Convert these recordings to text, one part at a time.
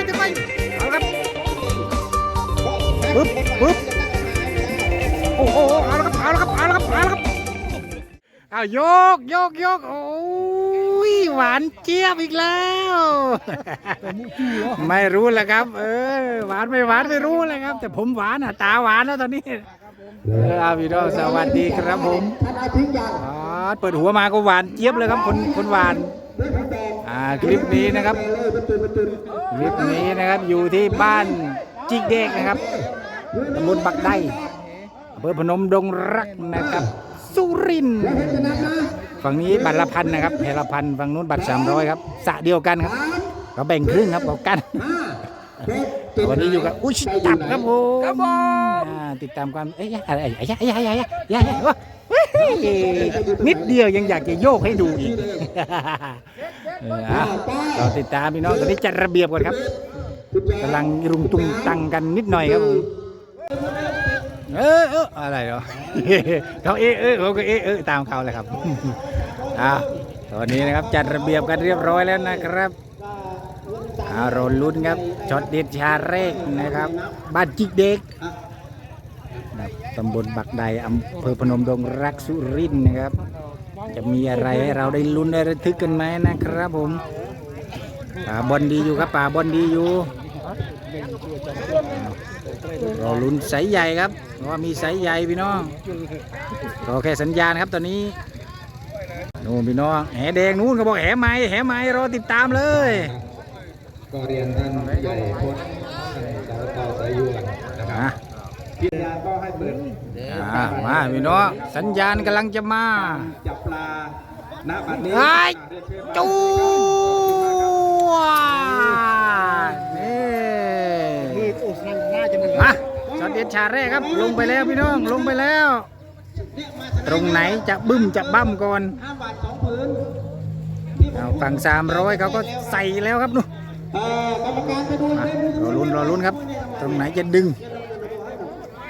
อยตะก้อยเอาละครับปึ๊บปึ๊บโอ้โหเอาละครับเอาละครับเอาละครับเอาละครับเอาโยกโยกโยกโอ้ยหวานเจี๊ยบอีกแล้ว ไม่รู้แหละครับ เออหวานไม่หวานไม่รู้เลยครับ แต่ผมหวานอะตาหวานแล้วตอนนี้เอออาพี่น้องสวัสดีครับผมอ๋อเปิดหัวมาก็หวานเจี๊ยบเลยครับคนคนหวาน อ่าคลิปนี้นะครับคลิปนี้นะครับอยู่ที่บ้านจิกเด็กนะครับตำบลบักไดอำเภอพนมดงรักนะครับ สุรินทร์ฝั่งนี้บัตรละพันนะครับแพรละพันฝั่งนู้นบัตรสามร้อยครับสระเดียวกันครับเขาแบ่งครึ่งครับเขากันวันนี้อยู่กับอุ้ยจับครับผมครับผมติดตามความเอ้ยอะไรไอ้ยะไอ้ยะไอ้ยะไอ้ยะไอ้ยะ นิดเดียวยังอยากจะโยกให้ดูอีกเราติดตามพี่น้องตอนนี้จัดระเบียบก่อนครับกำลังรุงตุงตังกันนิดหน่อยครับผมเออเอออะไรเหรอเขาเออเออเขาก็เออเออตามเขาเลยครับอะตอนนี้นะครับจัดระเบียบกันเรียบร้อยแล้วนะครับอารมลุ้นครับช็อตเด็ดชาเรกนะครับบ้านจิกเด็ก ตำบลบักใดอำเภอพนมดงรักสุรินนะครับ จะมีอะไรให้เราได้ลุ้นได้ระทึกกันไหมนะครับผมป่าบอลดีอยู่ครับป่าบอลดีอยู่รอลุ้นสายใหญ่ครับเพราะว่ามีสายใหญ่พี่น้องรอแค่สัญญาณครับตอนนี้นู่นพี่น้องแหแดงนู้นเขาบอกแหไม้แหไม้รอติดตามเลย ก็เรียนท่านใหญ่พลสาวต่อสายยวนนะครับ อะ พิจารณาก็ให้เปิดอะมาพี่น้องสัญญาณกำลังจะมา จับปลาณบัดนี้ไอ้เรียนเชิญจูวนี่มาช็อตเด็ดชาแรกครับ ลงไปแล้วพี่น้องลงไปแล้ว ตรงไหนจะบึ้มจะบั้มก่อนห้าบาทสองผืนเอาฝั่งสามร้อยเขาก็ใส่แล้วครับนู่นเอ่อกรรมการไปดูอะในมือรอลุ้นรอลุ้นครับ ตรงไหนจะดึง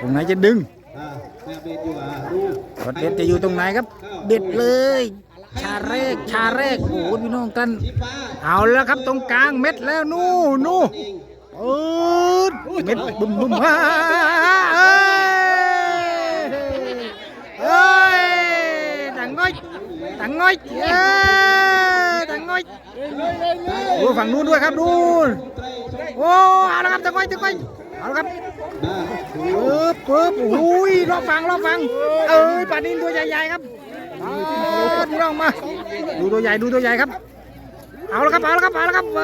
ตรงไหนจะดึงอ่าแม่เดูช็อตเด็ดจะอยู่ตรงไหนครับ เด็ดเลย ชาแรกชาแรกโอ้โหพี่น้องกัน เอาแล้วครับตรงกลางเม็ดแล้วนู่นนู่นอืดเม็ดบึ้มบึ้มฮ่าเอ้ยเอ้ยต่างง่อยต่างง่อยเอ้ยต่างง่อยโอ้ฝั่งนู้นด้วยครับนู่นโอ้เอาละครับต่างง่อยต่างง่อย เอาละครับปึ๊บปึ๊บโอ้ยรอฟังรอฟัง เอ้ยปลานินตัวใหญ่ๆครับอ่าดูลองมา ดูตัวใหญ่ดูตัวใหญ่ครับ เอาละครับเอาละครับเอาละครับเอ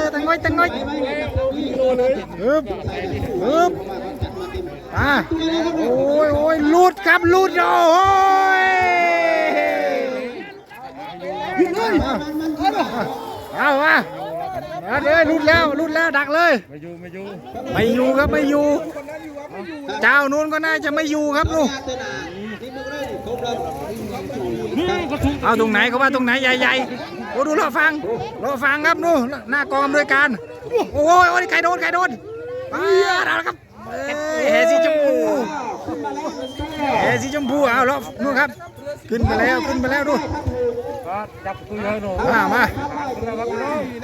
อตังง่อยตังง่อยฮึบฮึบอ่าโอ้ยโอ้ยลูดครับลูดโอ้ยเอามา เอาเดี๋ยวลูดแล้วลูดแล้วดักเลย ไม่อยู่ไม่อยู่ไม่อยู่ครับไม่อยู่ เจ้านู้นก็น่าจะไม่อยู่ครับลูกเอาตรงไหนเขาว่าตรงไหนใหญ่ๆโอ้ดูรอฟังรอฟังครับนู่นหน้ากองด้วยการ โอ้ยโอ้ยใครโดนใครโดนอ้าวเอาละครับ เอ้ยแหสีชมพูแหสีชมพูเอาแล้วนู่นครับ ขึ้นไปแล้วขึ้นไปแล้วดูจับตัวให้หนูมามา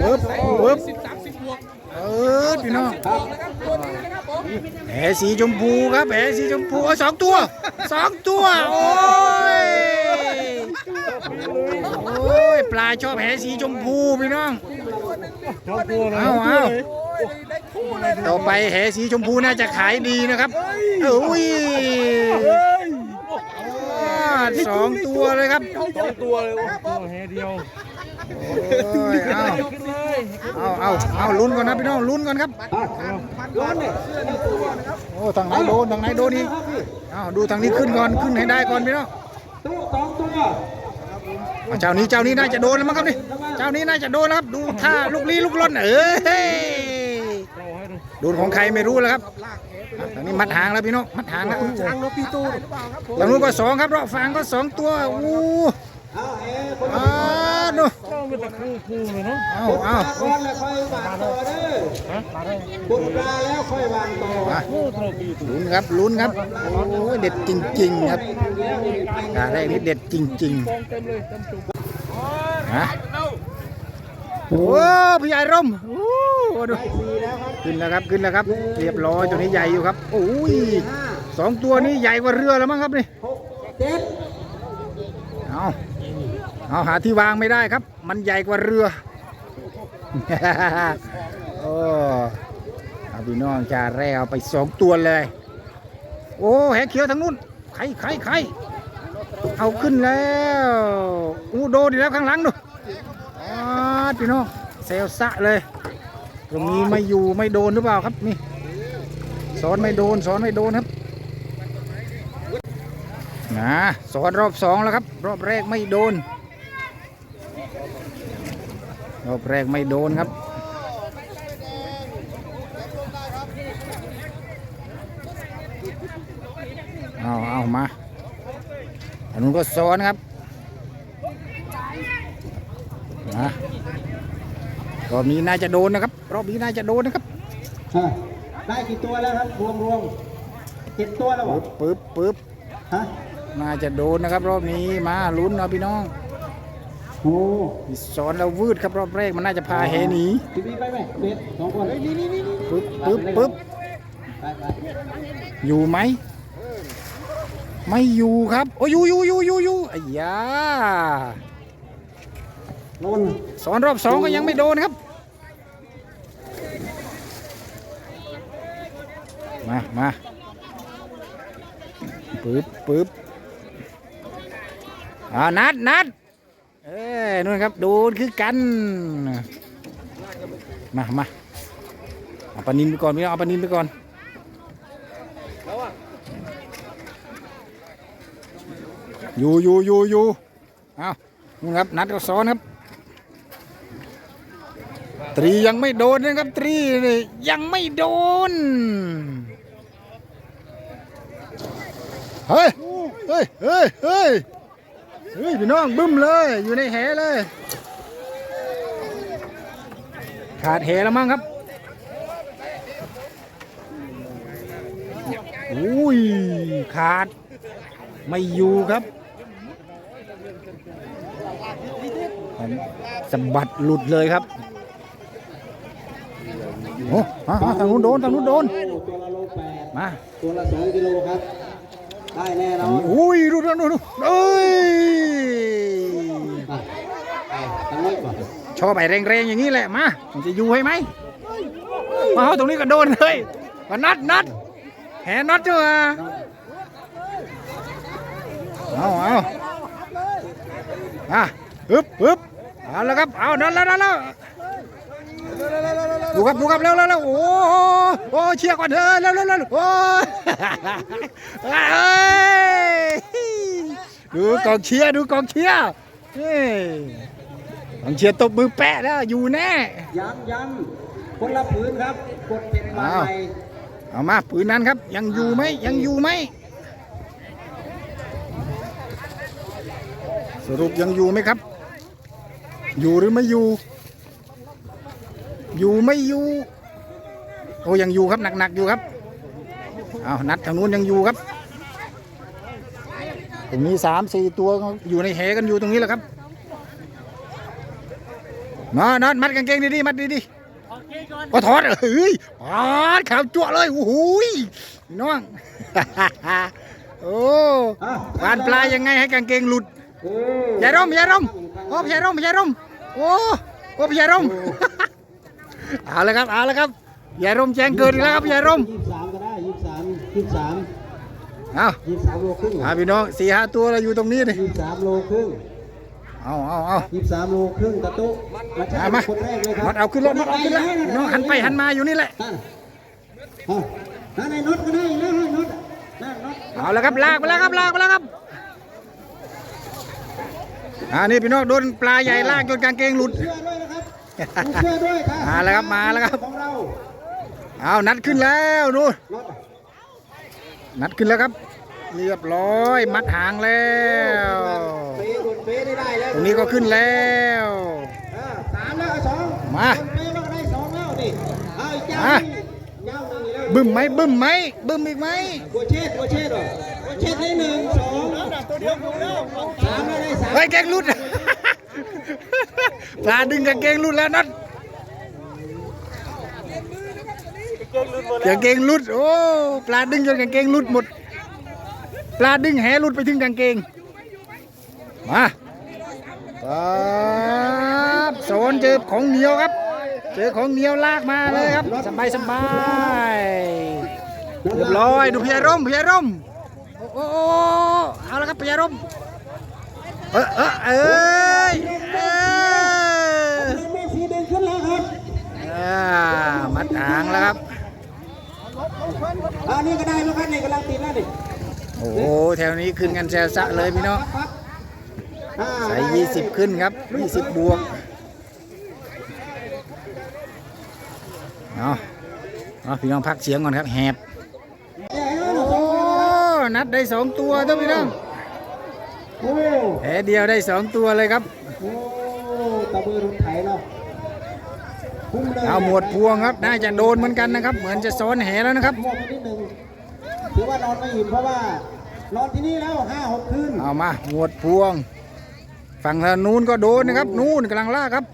ปึ๊บปึ๊บเออพี่น้องแหสีชมพูครับแหสีชมพูเอาสองตัวสองตัวโอ้ยโอ้ยปลาชอบแหสีชมพูพี่น้องชอบตัวเลยเอาเอา ต่อไปแหสีชมพูน่าจะขายดีนะครับเอ้ยอ่าสองตัวเลยครับสองตัวเลยตัวแฮเดียวโอ้ยเอาขึ้นเลยเอาเอาเอาลุ้นก่อนนะพี่น้องลุ้นก่อนครับโอ้ทางไหนโดนทางไหนโดนอีกเอาดูทางนี้ขึ้นก่อนขึ้นให้ได้ก่อนพี่น้องตู้สองตัวเอาเจ้านี้เจ้านี้น่าจะโดนแล้วมั้งครับนี่ เจ้านี้น่าจะโดนแล้วครับ ดูท่าลูกลี้ลูกล่นเอ้ยเราให้ดู โดนของใครไม่รู้แล้วครับอะทางนี้มัดหางแล้วพี่น้องมัดหางแล้วทางโนปีตูทางนู้นก็สองครับรอบฟางก็สองตัวอู้อ้าวดูเจ้ามันตะคูคูเลยเนาะเอาเอาก่อนแล้วค่อยวางต่อเด้อฮะมาได้บุญปลาแล้วค่อยวางต่อมาโอ้ตัวปีตัวลุ้นครับลุ้นครับโอ้ยเด็ดจริง ๆ ครับการแรกนี่เด็ดจริงเต็มเลยเต็มจุกๆฮะโอ้พี่ใหญ่ร่มโอ้ ดูขึ้นแล้วครับขึ้นแล้วครับ เรียบร้อยตัวนี้ใหญ่อยู่ครับ โอ้ยสองตัวนี้ใหญ่กว่าเรือแล้วมั้งครับนี่เจ็ดเอาเอาหาที่วางไม่ได้ครับ มันใหญ่กว่าเรือโอ้เอาพี่น้องจาแร่เอาไปสองตัวเลย โอ้แหเขียวทางนู้นใครใครใครเอาขึ้นแล้วอู้โดนอีกแล้วข้างหลังดูอ๋อพี่น้องเซลสะเลย ตรงนี้ไม่อยู่ไม่โดนหรือเปล่าครับนี่สอนไม่โดนสอนไม่โดนครับนะสอนรอบสองแล้วครับ รอบแรกไม่โดน รอบแรกไม่โดนครับเอาเอามาอันนู้นก็ซ้อนครับนะรอบนี้น่าจะโดนนะครับ รอบนี้น่าจะโดนนะครับอะได้กี่ตัวแล้วครับรวมรวมเจ็ดตัวแล้วเหรอปึ๊บปึ๊บปึ๊บฮะน่าจะโดนนะครับ รอบนี้มาลุ้นเอาพี่น้องโอ้มีซ้อนแล้ววืดครับรอบแรกมันน่าจะพาแหหนีทีนี้ไปไหมเบ็ดสองคนนี่นี่นี่นี่ปึ๊บปึ๊บปึ๊บไปไปอยู่ไหมไม่อยู่ครับ โอ้ยอยู่อยู่อยู่อยู่อยู่ไอ้ยาลนสอนรอบสองก็ยังไม่โดนครับ มามาปึ๊บปึ๊บอ่านัดนัดเอ้ยนู่นครับโดนคือกันมามาเอาปลานินไปก่อนพี่เอาปลานินไปก่อนอยู่อยู่อยู่อยู่เอานู่นครับนัดก็ซ้อนครับ ตรียังไม่โดนนะครับตรีนี่ยังไม่โดน เฮ้ย เฮ้ย เฮ้ย เฮ้ย เฮ้ย พี่น้องบึ้มเลย อยู่ในแหเลย ขาดแหแล้วมั้งครับอุ้ย ขาด ไม่อยู่ครับสะบัดหลุดเลยครับโอ้ทางนู้นโดน ทางนู้นโดน มา ตัวละสองกิโลครับ ได้แน่นอนอุ้ยดูดูดูดูเอ้ยอะไปตั้งไว้ก่อนชอบไอ้แรงๆอย่างนี้แหละมามันจะอยู่ให้ไหมมาเอาตรงนี้ก็โดนเลยมานัดนัดแหนัดเจ้าเอาเอาอะฮึบฮึบเอาแล้วครับเอานั่นแล้วนั่นแล้วดูครับดูครับเร็วเร็วเร็วโอ้โหโอ้เชียร์ก่อนเถอะเร็วเร็วเร็วโอ้ยเอ้ย ดูกองเชียร์ดูกองเชียร์เฮ้ยกองเชียร์ตบมือแปะแล้วอยู่แน่ย้ำย้ำคนละผืนครับกดเป็นมาใหม่เอามาปืนนั้นครับ ยังอยู่ไหมยังอยู่ไหมสรุปยังอยู่ไหมครับ อยู่หรือไม่อยู่ อยู่ไม่อยู่ โอ้ยังอยู่ครับหนักๆอยู่ครับ เอานัดทางนู้นยังอยู่ครับ ตรงนี้สามสี่ตัวอยู่ในแหกันอยู่ตรงนี้แหละครับมานัดมัดกางเกงดีๆมัดดีๆก็ถอดเฮ้ยปาดขาวจั่วเลยโอ้โหยน้องโอ้อะปานปลายังไงให้กางเกงหลุดอย่าร่มอย่าร่มโอ้อย่าร่มอย่าร่มโอ้โอ้อย่าร่มเอาละครับเอาละครับอย่าร่มแจ้งเกิดอีกแล้วครับอย่าร่ม ยี่สิบสามก็ได้ยี่สิบสามยี่สิบสามเอายี่สิบสามโลครึ่งเอาพี่น้องสี่ห้าตัวเราอยู่ตรงนี้เลยยี่สิบสามโลครึ่งเอาเอาเอายี่สิบสามโลครึ่งตะตุมาใช้เอามาคนแรกเลยครับมัดเอาขึ้นรถมัดเอาขึ้นรถพี่น้องหันไปหันมาอยู่นี่แหละนั่นเอานั่นไอ้น็อตก็ได้นะให้น็อตนั่นน็อตเอาละครับลากไปแล้วครับลากไปแล้วครับอ่านี่พี่น้องโดนปลาใหญ่ลากจนกางเกงหลุดเชื่อด้วยนะครับดูเชื่อด้วยครับมาแล้วครับมาแล้วครับของเราเอานัดขึ้นแล้วนู่น น็อตนัดขึ้นแล้วครับ เรียบร้อย มัดหางแล้วเฟย์โดนเฟย์ได้ได้แล้วตรงนี้ก็ขึ้นแล้วเออสามแล้วเอาสองมาโดนเฟย์แล้วก็ได้สองแล้วดิเอาอีกเจ้ามาหนึ่งเจ้าหนึ่งแล้วบึ้มไหมบึ้มไหมบึ้มอีกไหมบัวเชษบัวเชษเหรอบัวเชษได้หนึ่งสองตัวเดียวแล้วสามแล้วได้สามเฮ้ยเกงหลุดปลาดึงกางเกงหลุดแล้วนัด กางเกงหลุดโอ้ปลาดึงจนกางเกงหลุดหมด ปลาดึงแหหลุดไปถึงกางเกง มาครับโซนเจอของเหนียวครับ เจอของเหนียวลากมาเลยครับสบายสบายเรียบร้อยดูพยาร่มพยาร่มโอ้โอ้เอาละครับพยาร่มเออเออเอ้ยเอ้ยเมสีเดินขึ้นแล้วครับอ่ามัดหางแล้วครับ อันนี้ก็ได้แล้วครับนี่กำลังติดแล้วนี่โอ้โหแถวนี้ขึ้นกันแซวซะเลยพี่น้องครับอ่าใส่ยี่สิบขึ้นครับยี่สิบบวกเอาเอาพี่น้องพักเสียงก่อนครับแหบเอ้ยเอาโอ้นัดได้สองตัวท่านพี่น้องโอ้แหเดียวได้สองตัวเลยครับโอ้ตะเบือรถไถเนาะพุ่ง เลยเอาหมวดพวงครับ น่าจะโดนเหมือนกันนะครับ เหมือนจะซ้อนแหแล้วนะครับหมวดไปนิดหนึ่งถือว่านอนไม่อิ่มเพราะว่านอนที่นี่แล้วห้าหกคืนเอามาหมวดพวง ฝั่งทางนู้นก็โดนนะครับ นู้นกำลังล่ากครับ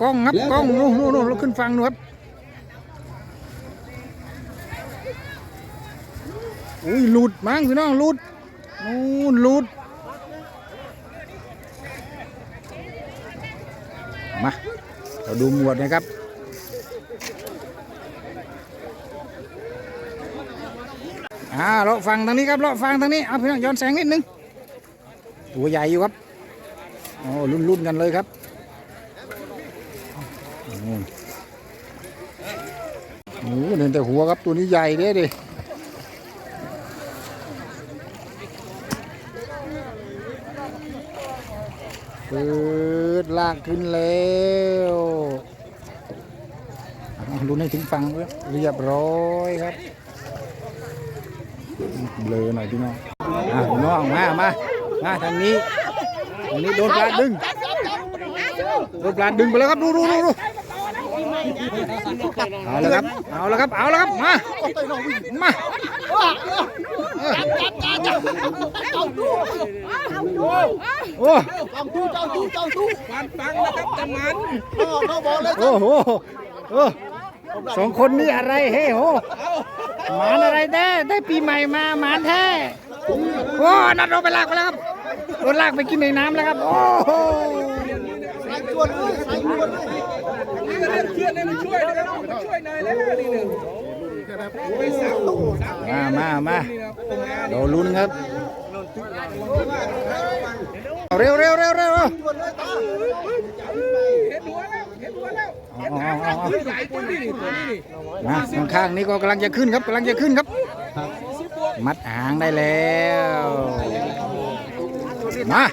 กล้องครับกล้องนู้นนู้นนู้นขึ้นฟังนู้นครับอุ้ยหลุดมั้งพี่น้องหลุดนู้นหลุดมา เราดูหมวดนะครับ อ่าเลาะฟังทางนี้ครับเลาะฟังทางนี้ เอาพี่น้องย้อนแสงนิดนึง ตัวใหญ่อยู่ครับโอ้รุ่นรุ่นกันเลยครับโอ้โหเห็นแต่หัวครับตัวนี้ใหญ่เด้ดิเปิด ลากขึ้นแล้วอะลุ้นให้ถึงฟังเรียบร้อยครับเบลอหน่อยพี่น้องอะน้องมามามาทางนี้ทางนี้โดนปลาดึงโดนปลาดึงไปแล้วครับดูดูดูดูเอาแล้วครับเอาแล้วครับเอาแล้วครับมามา โอ้โอ้โหโอ้สองคนนี่อะไรเฮ้โหหมานอะไรแน่ได้ปีใหม่มาหมานแท้โอ้นัดโดนไปลากไปแล้วครับโดนลากไปกินในน้ำแล้วครับ โอ้โหมามามาเราลุ้นครับเอาเร็ว มามามาเร็วเร็วเร็วเอาเอาเอาเอามาข้างๆนี้ก็กำลังจะขึ้นครับกำลังจะขึ้นครับ มัดหางได้แล้ว มา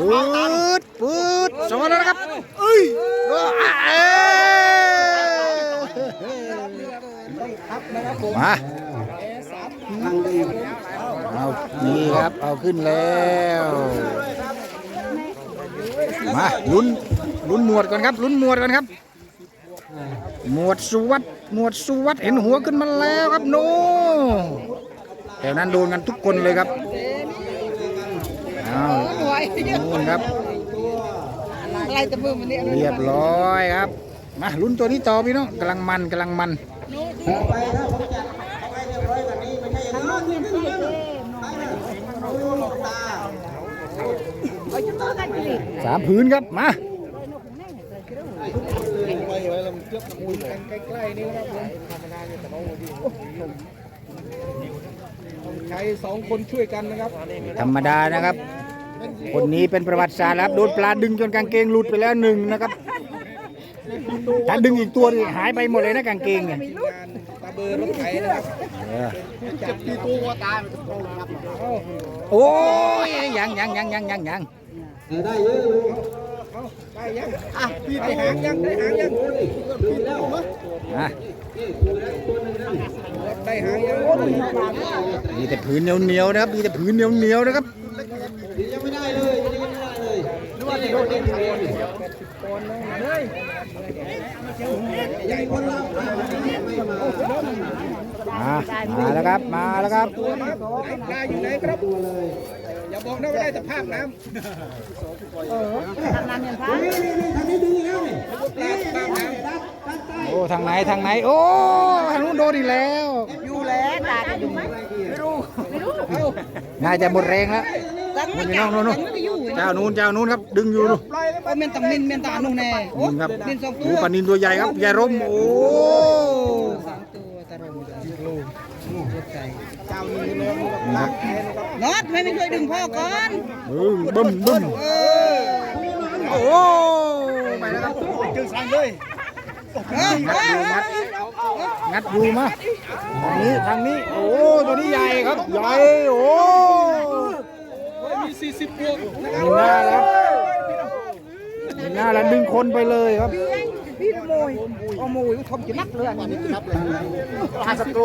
ปืดปืดสองแล้วนะครับเอ้ยเอ้ยมาเอานี่ครับเอาขึ้นแล้ว มาลุ้นลุ้นหมวดก่อนครับลุ้นหมวดก่อนครับหมวดสุวัสดหมวดสุวัสดเห็นหัวขึ้นมาแล้วครับโน แถวนั้นโดนกันทุกคนเลยครับเอานู่นครับอะไรตะมือมันเนี่ยเรียบร้อยครับมาลุ้นตัวนี้ต่อพี่น้องกำลังมันกำลังมันต่อไปถ้าผมจัดเอาไว้เรียบร้อยกว่านี้ไม่ใช่อย่างนั้นนี่นี่นี่โอ้หลอกตาสามพื้นครับมา ใช้สองคนช่วยกันนะครับธรรมดานะครับ คนนี้เป็นประวัติศาสตร์ครับโดนปลาดึงจนกางเกงหลุดไปแล้วหนึ่งนะครับถ้าดึงอีกตัวนี่หายไปหมดเลยนะกางเกงเนี่ยตาเบอร์รถไถนะครับเออเจ็บที่ตัวตายโอ้ยยังยังยังยังยังยังได้เยอะเลยได้ยังอะพี่ได้หางยังได้หางยังดูแล้วมั้ยอะ ได้หางยังมีแต่ผืนเหนียวเหนียวๆนะครับ มีแต่ผืนเหนียวเหนียวๆนะครับยังไม่ได้เลยยังไม่ได้เลยนึกว่าจะโดนเด็กโดนใหญ่คนละไม่มามาแล้วครับ มาแล้วครับปลาอยู่ไหนครับ บอกนะว่าได้แต่ภาพน้นี่นี่นี่ทางนี้ดึงแล้วนี่ำปลาปลาทางไหนทางไหน โอ้ทางนู้นโดนอีกแล้ว อยู่แล้วตาจะดูไม่รู้ไม่รู้เอาน่าจะหมดแรงแล้วตั้งไม่นี่จัน้อบงนู้นตั้งไม่อยู่เจ้านู้นเจ้านู้นครับ ดึงอยู่ดูโอ้เมนตังมินเมนตาหนูแน่โอ้นี่ครับมินสองตัดูวปลานินตัวใหญ่ครับใหญ่ร่มโอ้สามตัวตะรมโลใจเจ้านี้เลยนี่ครับน็ อตไม่ไม่ช่วยดึงพ่อก่อนบึ้มบึ้มบึ้มเออโอ้ไปแล้วครับจึงสั่งเลยเออเออเอองัดอยู่มาทางนี้ทางนี้ โอ้ตัวนี้ใหญ่ครับ ใหญ่ โอ้มีสี่สิบพวงมีหน้าแล้วมีหน้าแล้วดึงคนไปเลยครับ พี่โมยโอ้โมยทมจะนักเลยอันนี้ห้าสิบโล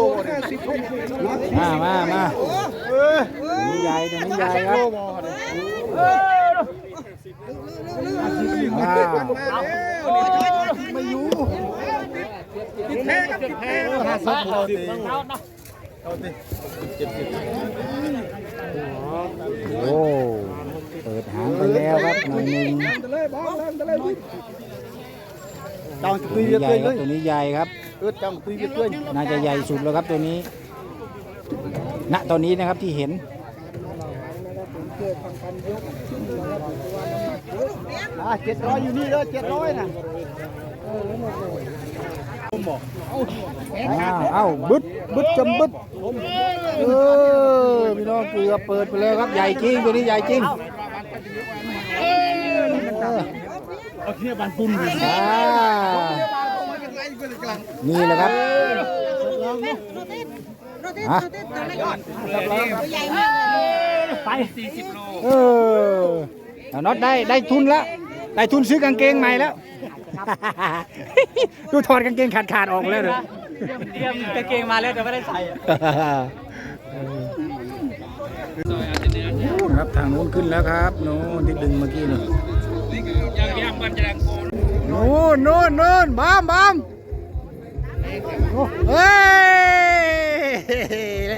มามามาตัวนี้ใหญ่ตัวนี้ใหญ่ครับอ่าไม่อยู่ติดแพ้ครับติดแพ้ห้าสิบโลติดโอ้เปิดหางไปแล้วครับหน่อยหนึ่ง เลยบอลเล่นเลยจังตัวตีนี้เยใหญ่อะครับเลยตัวนี้ใหญ่ครับเออจังตีเยอะเลยน่าจะใหญ่สุดแล้วครับตัวนี้ ณตอนนี้นะครับที่เห็นอะเจ็ดร้อยอยู่นี่เลยเจ็ดร้อยนะอ้าวเอ้าบึดบึดจำบึดเออพี่น้องเกลือเปิดไปแล้วครับใหญ่จริงตัวนี้ใหญ่จริง เอาเทียบบันปุ่นดิอ่านี่แหละครับโรเตสโรเตสโรเตสตัวเล็กก่อนตัวใหญ่มากเลยไปสี่สิบโลเออเอาน็อตได้ได้ทุนแล้วได้ทุนซื้อกางเกงใหม่แล้ว ดูถอดกางเกงขาดขาดๆออกแล้วเลย เตรียมกางเกงมาแล้วแต่ไม่ได้ใส่นู่นครับทางนู้นขึ้นแล้วครับโน่นที่ดึงเมื่อกี้นู่นยังยังมันจะแรงโก นนู่นนู่นนู่นบอมบอมเฮ้ย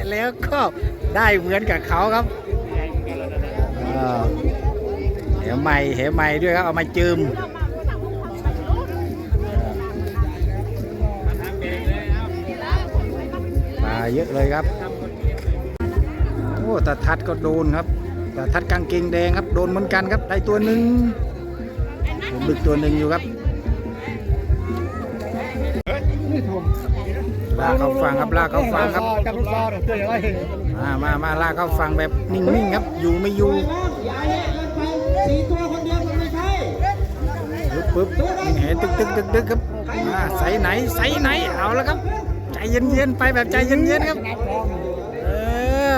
แล้วก็ได้เหมือนกับเขาครับเหวใหม่เหวใหม่ด้วยครับ เอามาจืมปลาเยอะเลยครับ โอ้ตาทัดก็โดนครับตาทัดกางเกงแดงครับ โดนเหมือนกันครับ ได้ตัวหนึ่ง ผมดึกตัวหนึ่งอยู่ครับลากเข้าฟังครับลากเข้าฟังครับมามามาลากเข้าฟังแบบนิ่งๆครับ อยู่ไม่อยู่อย่าแยกกันไปสี่ตัวคนเดียวมันไม่ใช่ปึ๊บปึ๊บเห็นตึกตึกตึกตึกครับมาใส่ไหนใส่ไหนเอาแล้วครับ ใจเย็นๆไปแบบใจเย็นๆครับเออ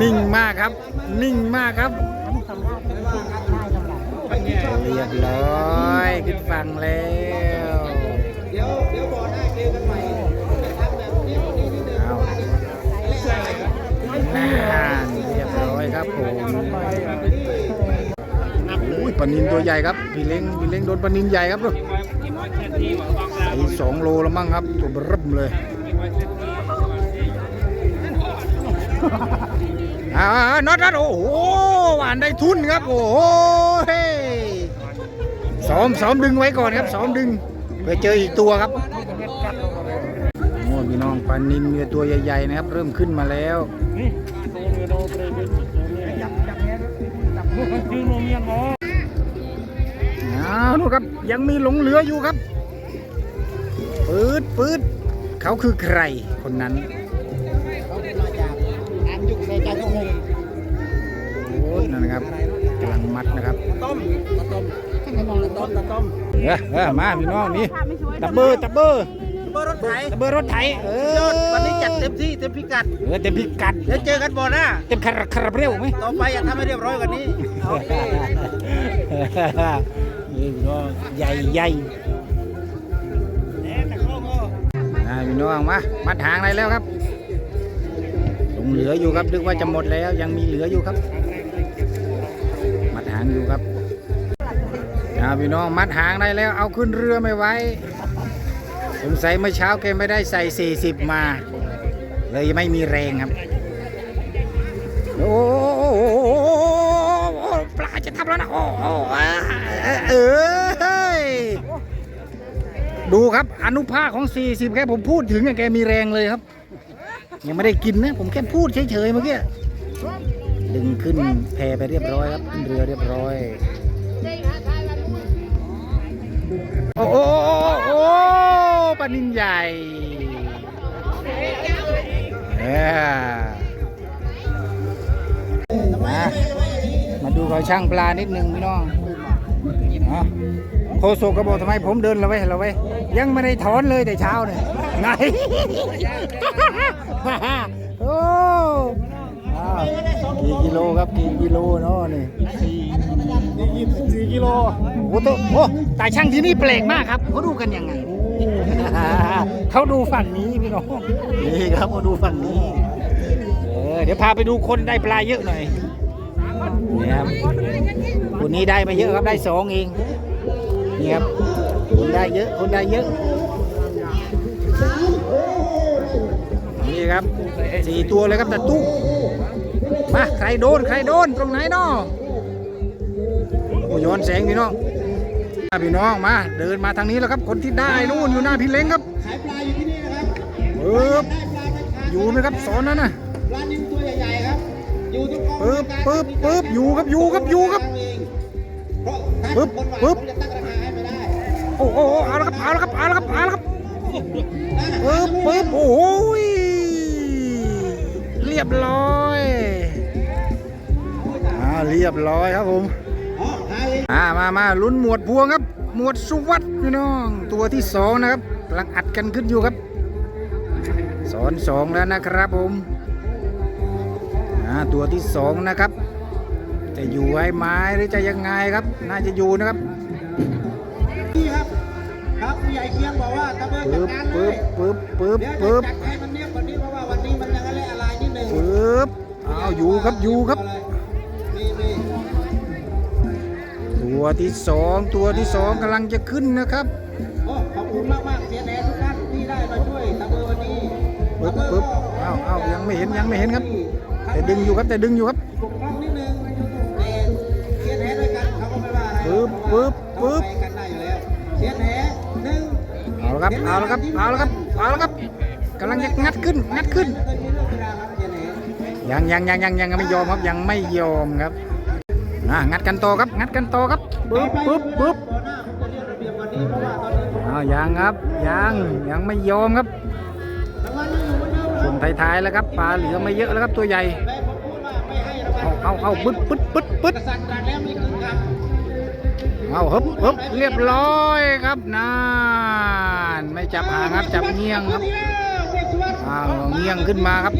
นิ่งมากครับ นิ่งมากครับ เรียบร้อยขึ้นฟังแล้วเดี๋ยวเดี๋ยวบอกได้เจอกันใหม่จะทำแบบนี้นี่นี่นี่เอาน่านเรียบร้อยครับผมอุ้ยปลานินตัวใหญ่ครับพี่เล้งพี่เล้งโดนปลานินใหญ่ครับดูไอ้สองโลแล้วมั้งครับตัวเบริ่มเลยอ่าน็อตน็อตโอ้โหหวานได้ทุนครับ โอ้โหเฮ้ ซ้อมซ้อมดึงไว้ก่อนครับซ้อมดึงเพื่อเจออีกตัวครับโอ้พี่น้องปลานินมีตัวใหญ่ๆนะครับ เริ่มขึ้นมาแล้วยืนโนเมียนหมออ้าวนู่นครับยังมีหลงเหลืออยู่ครับปืดปืดเขาคือใครคนนั้นโอ้นั่นนะครับกำลังมัดนะครับต้มต้ม เออเออมาพี่น้องนี่ตับเบอร์ตับเบอร์เบอร์รถไถตับเบอร์รถไถเออวันนี้จัดเต็มที่เต็มพิกัดเออเต็มพิกัดเดี๋ยวเจอกันบ่อหน้าเต็มคาราคาราเร็วไหมต่อไปอยากทำให้เรียบร้อยกว่านี้โอเคนี่พี่น้องใหญ่ใหญ่าพี่น้องมามัดหางได้แล้วครับหลงเหลืออยู่ครับนึกว่าจะหมดแล้วยังมีเหลืออยู่ครับมัดหางอยู่ครับาพี่น้องมัดหางได้แล้วเอาขึ้นเรือไม่ไหวสงสัยเมื่อเช้าแกไม่ได้ใส่ 40 มา เลยไม่มีแรงครับ โอ้โหปลาจะทำแล้วนะโอ้โหเออเอ้ยดูครับอนุภาคของ 40 แค่ผมพูดถึงแกมีแรงเลยครับ ยังไม่ได้กินนะ ผมแค่พูดเฉยๆเมื่อกี้ดึงขึ้นแพไปเรียบร้อยครับขึ้นเรือเรียบร้อย โอ้โอ้ปลานินใหญ่เอ้อมามาดูเขาช่างปลานิดนึงพี่น้องโคโซกระบอกทำไมผมเดินละไว้ละไว้ยังไม่ได้ถอนเลยแต่เช้าเนี่ยไงโอ้กี่กิโลครับกี่กิโลเนาะนี่สี่กิโล โอ้โหโอ้แต่ช่างที่นี่แปลกมากครับเขาดูกันยังไงเขาดูฝั่งนี้พี่น้องนี่ครับเขาดูฝั่งนี้เออเดี๋ยวพาไปดูคนได้ปลาเยอะหน่อยนี่ครับคนนี้ได้มาเยอะครับได้สองเองนี่ครับคนได้เยอะคนได้เยอะนี่ครับสี่ตัวเลยครับแต่ตู้มาใครโดนใครโดนตรงไหนเนาะโอ้ย้อนแสงพี่น้องอะ พี่น้องมา เดินมาทางนี้แล้วครับ คนที่ได้นู่นอยู่หน้าพี่เล้งครับขายปลาอยู่ที่นี่นะครับปึ๊บได้ปลาไปขายอยู่ไหมครับสอนนั่นน่ะปลานิลตัวใหญ่ๆครับอยู่ทุกกองปึ๊บปึ๊บปึ๊บอยู่ครับอยู่ครับอยู่ครับเพราะถ้าปึ๊บคนหวานปึ๊บผมจะตั้งราคาให้ไม่ได้โอ้โหเอาละครับเอาละครับเอาละครับเอาละครับปึ๊บปึ๊บโอ้โหยเรียบร้อยอ่าเรียบร้อยครับผม อ๋อขายเองอ่ามามาลุ้นหมวดพวงครับ หมวดสุวัตพี่น้อง ตัวที่สองนะครับกำลังอัดกันขึ้นอยู่ครับ สอนสองแล้วนะครับผมอ่าตัวที่สองนะครับ จะอยู่ไว้ไม้หรือจะยังไงครับ น่าจะอยู่นะครับนี่ครับครับผู้ใหญ่เคียงบอกว่าตะเบิกจัดปึ๊บการเลปึ๊ยบปึ๊บปึ๊บเดี๋ยวปึ๊บจะจัดให้มันเนียบกว่านี้เพราะว่าวันนี้มันยังอะไรอะไรนิดหนึงปึ๊บเอาอยู่ครับอยู่ครับ ตัวที่สองตัวที่สองกำลังจะขึ้นนะครับโอ้ขอบคุณมากมากๆเสียแหนทุกท่านที่ได้มาช่วยตะเบิกวันนี้ปึ๊บปึ๊บเอาเอายังไม่เห็นยังไม่เห็นครับ แต่ดึงอยู่ครับแต่ดึงอยู่ครับปกป้องนิดนึงแต่เสียแหนด้วยกันเขาก็ไม่ว่าอะไรปึ๊บปึ๊บปึ๊บเขาไปกันได้อยู่แล้วเสียแหนหนึ่งเอาละครับเอาละครับเอาละครับเอาละครับกำลังจะงัดขึ้นงัดขึ้นเคยมีเรื่องเวลาครับเสียแหนยังยังยังยังยังไม่ยอมครับยังไม่ยอมครับ อะงัดกันโตครับ งัดกันโตครับปึ๊บปึ๊บปึ๊บอ้าผมจะเรียกระเบียบวันนี้เพราะว่าตอนนี้อ้าวยังครับ ยังยังไม่ยอมครับรางวัลยังอยู่เหมือนท้ายๆแล้วครับปลาเหลือไม่เยอะแล้วครับตัวใหญ่เอาเอาเอาปึ๊ดปึ๊ดปึ๊ดปึ๊ดกษัตริย์ตรัสแล้วมีคืนครับเอาฮึบฮึบเรียบร้อยครับนานไม่จับหางครับจับเงี้ยงครับอ้าวเงี้ยงขึ้นมาครับ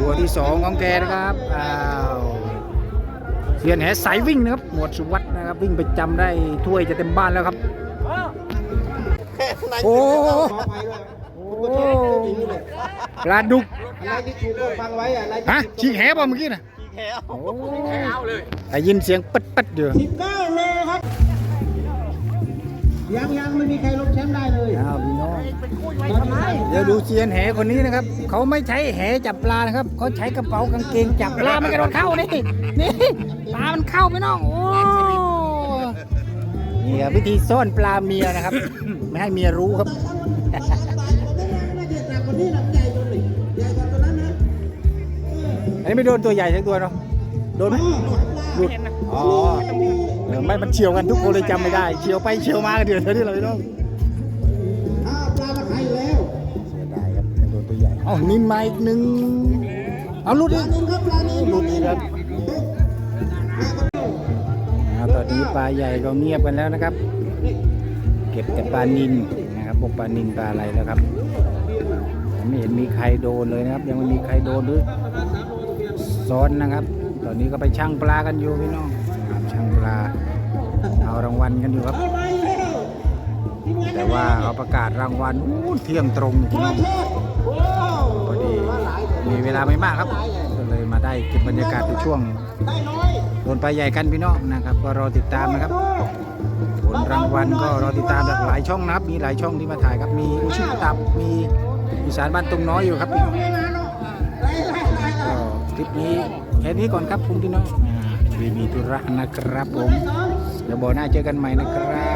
ตัวที่สองของแกนะครับอ้าว เสียนแหสายวิ่งนะครับ หมวดสุวัสด์นะครับวิ่งไปจำได้ถ้วยจะเต็มบ้านแล้วครับ โอ้โหขออภัยด้วยโอ้ปลาดุกอะไรที่ถูกก็ฟังไว้อะไรฮะฉีกแหป่ะเมื่อกี้นะโอ้ได้ยินเสียงปัดปัดๆเดือสิบเก้าโลครับ ยังยังไม่มีใครลบแชมป์ได้เลยอ้าวพี่น้องตอนนี้เดี๋ยวดูเซียนแหคนนี้นะครับ เขาไม่ใช้แหจับปลานะครับ เขาใช้กระเป๋ากางเกงจับปลาไม่กระโดดเข้านี่ นี่ปลา มันเข้าพี่น้อง โอ้นี่ครับวิธีซ่อนปลาเมียนะครับ ไม่ให้เมียรู้ครับน่าจะหนักกว่านี้หนักใหญ่ตัวหนึ่งใหญ่กว่าตัวนั้นนะอันนี้ไม่โดนตัวใหญ่สักตัวเนาะ โดนไหมหลุดอ๋อเออไม่มันเฉียวกันทุกคนเลยจำไม่ได้เฉียวไปเฉียวมากันเดือดเท่านี้เลยพี่น้องอ้าวปลามาขายอยู่แล้วเสียดายครับไม่โดนตัวใหญ่เอ้านินมาอีกหนึ่งเอาหลุดอีกนึงครับปลานี้หลุดอีกครับอ่าตอนนี้ปลาใหญ่ก็เงียบกันแล้วนะครับ เก็บแต่ปลานินนะครับพวกปลานินปลาอะไรแล้วครับยังไม่เห็นมีใครโดนเลยนะครับ ยังไม่มีใครโดนหรือซ้อนนะครับ ตอนนี้ก็ไปชั่งปลากันอยู่พี่น้องครับชั่งปลาเอา รางวัลกันอยู่ครับ แต่ว่าเขาประกาศรางวัลอู้เที่ยงตรงพอดีมีเวลาไม่มากครับก็เลยมาได้เก็บบรรยากาศในช่วงได้น้อยโดนปลาใหญ่กันพี่น้องนะครับ ก็รอติดตามนะครับผลรางวัลก็รอติดตามแบบหลายช่องนะครับ มีหลายช่องที่มาถ่ายครับมีอุชิตับมีอีสานบ้านตรงน้อยอยู่ครับพี่น้องคลิปนี้แค่นี้ก่อนครับคุณพี่น้องอ่าวีมีธุระนะครับผม เดี๋ยวบอกหน้าเจอกันใหม่นะครับ